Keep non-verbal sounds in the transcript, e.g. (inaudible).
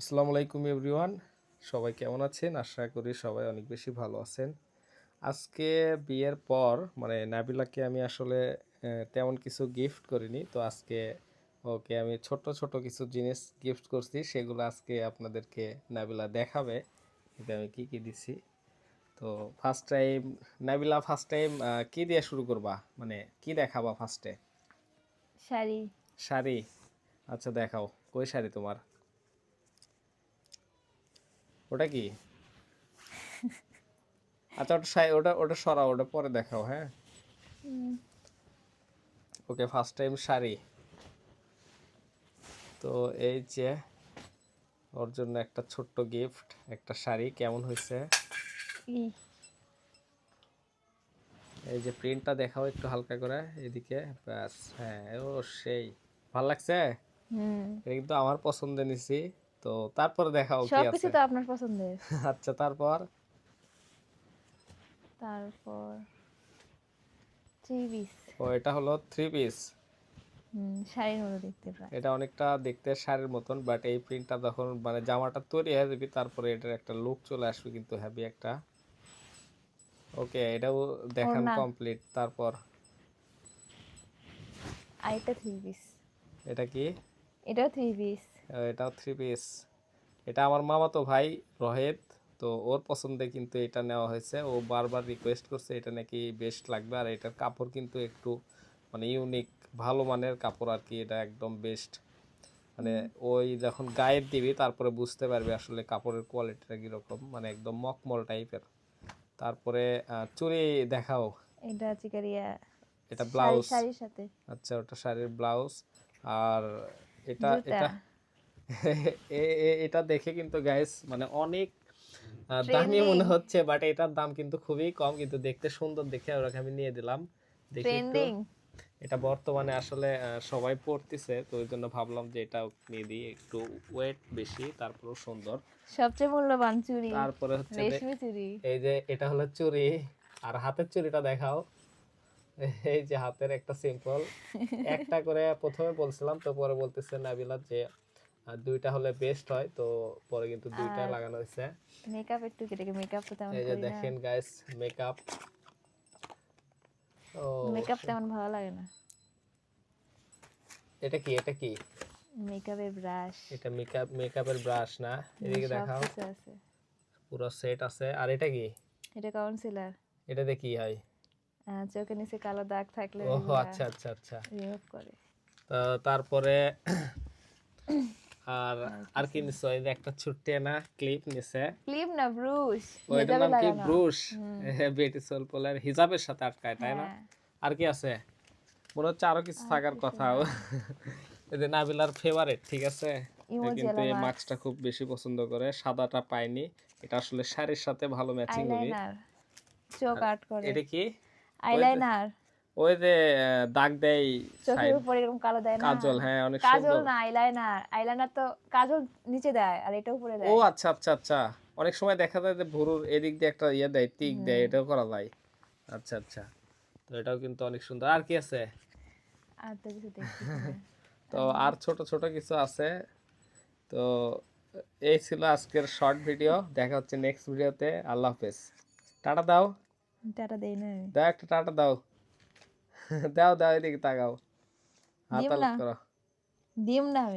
আসসালামু আলাইকুম এভরিওয়ান। সবাই কেমন আছেন? আশা করি সবাই অনেক বেশি ভালো আছেন। আজকে বিয়ের পর মানে নাবিলাকে আমি আসলে তেমন কিছু গিফট করিনি। তো আজকে ওকে আমি ছোট ছোট কিছু জিনিস গিফট করছি। সেগুলো আজকে আপনাদেরকে নাবিলা দেখাবে। এটা আমি কি কি দিছি? তো first time Nabila first time কি দিয়ে শুরু করবা? মানে কি দেখাবা ফার্স্টে শাড়ি। শাড়ি। আচ্ছা দেখাও। কই শাড়ি তোমার? ওটা কি? আচ্ছা ওটা শাড়ি ওটা ওটা সরাও ওটা পরে দেখাও হ্যাঁ? Okay first time sari. তো এই যে ওর জন্য একটা ছোট্ট গিফট একটা শাড়ি কেমন হয়েছে? এই যে প্রিন্টটা দেখাও একটু হালকা করে এদিকে ব্যাস হ্যাঁ ও সেই। ভালো লাগছে? হুম। এটা কিন্তু আমার পছন্দের নিছি। তো তারপরে দেখাও কি সবকিছু আছে? তো আপনার পছন্দের। (laughs) আচ্ছা তারপর? তারপর থ্রি পিস ও এটা হলো থ্রি পিস হুম শাড়ির মতো দেখতে প্রায়। এটা অনেকটা দেখতে শাড়ির মতন বাট এই প্রিন্টটা যখন মানে জামাটা তৈরি হয়ে যাবে তারপরে এটার একটা লুক চলে আসবে কিন্তু হ্যাভি একটা। ওকে এটাও দেখান কমপ্লিট তারপর? আরেকটা থ্রি পিস এটা কি? এটাও থ্রি পিস এটাও থ্রি পিস এটা আমার মামাতো ভাই রহেদ তো ওর পছন্দে কিন্তু এটা নেওয়া হয়েছে। ও বারবার রিকোয়েস্ট করছে এটা নাকি বেস্ট লাগবে। আর এটার কাপড় কিন্তু একটু মানে ইউনিক ভালো মানের কাপড় আর কি। এটা একদম বেস্ট মানে ওই যখন গায়ে দিবি তারপরে বুঝতে পারবে আসলে কাপড়ের কোয়ালিটিটা কীরকম। মানে একদম মকমল টাইপের তারপরে চুড়ি দেখাও। এটা চিকারিয়া এটা ব্লাউজ শাড়ির সাথে। আচ্ছা ওটা শাড়ির ব্লাউজ আর এটা এটা এটা দেখে কিন্তু গাইস মানে অনেক দামি মনে হচ্ছে বাট এটার দাম কিন্তু খুবই কম কিন্তু দেখতে সুন্দর দেখে ওটাকে আমি নিয়ে দিলাম। দেখি ট্রেন্ডিং এটা বর্তমানে আসলে সবাই পড়তেছে তো ওই জন্য ভাবলাম যে এটা নিয়ে দিই একটু ওয়েট বেশি তারপরেও সুন্দর। সবচেয়ে মূল্যবান চুড়ি তারপরে হচ্ছে এই যে এটা হলো চুড়ি আর হাতের চুড়িটা দেখাও। এই যে হাতের একটা সিম্পল (laughs) একটা করে প্রথমে বলছিলাম তো পরে বলতেছে নাবিলা যে আহ, দুইটা হলে বেস্ট হয় তো পরে কিন্তু দুইটা লাগানো হয়েছে। মেকআপ একটু কেটে মেকআপ তো তেমন এই যে দেখেন গাইস মেকআপ ও মেকআপ তেমন ভালো লাগে না। এটা কি এটা কি? মেকআপের ব্রাশ এটা মেকআপ মেকআপের ব্রাশ না? এদিকে দেখাও। পুরো সেট আছে। আর এটা কি? এটা কাউন্সিলার এটা দিয়ে কি হয়? চোখের নিচে কালো দাগ থাকলে ও আচ্ছা আচ্ছা আচ্ছা। রিমুভ করে। তো তারপরে আর আর কি নিছো? এই একটা ছোট্ট না ক্লিপ নিছে। ক্লিপ না ব্রুশ। ওইটার নাম কি? ব্রুশ। বেটি সোল পোলার হিজাবের সাথে আটকায় তাই না? হ্যাঁ। আর কি আছে? মনে হচ্ছে আরও কিছু থাকার কথা (laughs) এই যে নাবিলার ফেভারিট ঠিক আছে? কিন্তু এই মাস্কটা খুব বেশি পছন্দ করে সাদাটা পাইনি এটা আসলে শাড়ির সাথে ভালো ম্যাচিং হবে। চোখ আর্ট করে। এটা কি? আইলাইনার ওই যে দাগ দেয় চোখের উপরে এরকম কালো দেয় না। কাজল হ্যাঁ অনেক কাজল না আইলাইনার আইলাইনার তো কাজল নিচে দেয় আর এটা উপরে দেয়। ও আচ্ছা আচ্ছা আচ্ছা। অনেক সময় দেখা যায় যে ভুরুর এদিক দিয়ে একটা ইয়ে দেয় টিক দেয় এটাও করা যায়। আচ্ছা আচ্ছা। তো এটাও কিন্তু অনেক সুন্দর। আর কি আছে? আর তো কিছু দেখছি (laughs) তো আর ছোট ছোট কিছু আছে। তো এই ছিল আজকের শর্ট ভিডিও দেখা হচ্ছে নেক্সট ভিডিওতে আল্লাহ হাফেজ। টাটা দাও। টাটা দেই না দাও একটা টাটা দাও। দাও দাও এদিকে তাকাও হাত দিব আলাপ না। করো দিম না আমি